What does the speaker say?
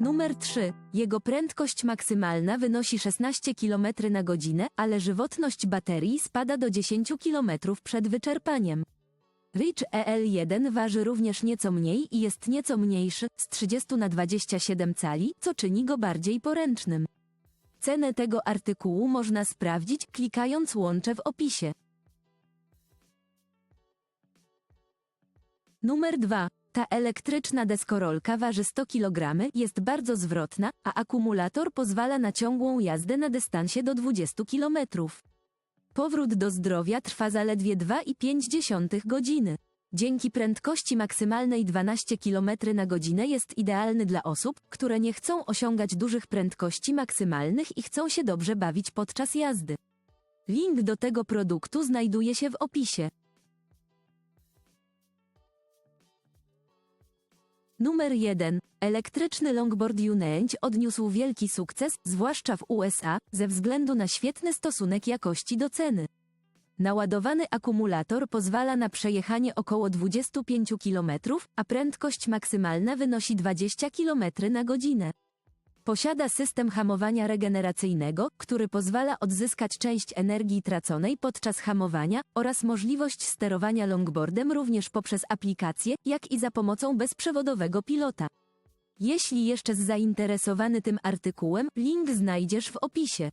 Numer 3. Jego prędkość maksymalna wynosi 16 km na godzinę, ale żywotność baterii spada do 10 km przed wyczerpaniem. Rich EL1 waży również nieco mniej i jest nieco mniejszy, z 30 na 27 cali, co czyni go bardziej poręcznym. Cenę tego artykułu można sprawdzić klikając łącze w opisie. Numer 2. Ta elektryczna deskorolka waży 100 kg, jest bardzo zwrotna, a akumulator pozwala na ciągłą jazdę na dystansie do 20 km. Powrót do zdrowia trwa zaledwie 2,5 godziny. Dzięki prędkości maksymalnej 12 km na godzinę jest idealny dla osób, które nie chcą osiągać dużych prędkości maksymalnych i chcą się dobrze bawić podczas jazdy. Link do tego produktu znajduje się w opisie. Numer 1. Elektryczny longboard Unęć odniósł wielki sukces, zwłaszcza w USA, ze względu na świetny stosunek jakości do ceny. Naładowany akumulator pozwala na przejechanie około 25 km, a prędkość maksymalna wynosi 20 km na godzinę. Posiada system hamowania regeneracyjnego, który pozwala odzyskać część energii traconej podczas hamowania oraz możliwość sterowania longboardem również poprzez aplikację, jak i za pomocą bezprzewodowego pilota. Jeśli jeszcze zainteresowany tym artykułem, link znajdziesz w opisie.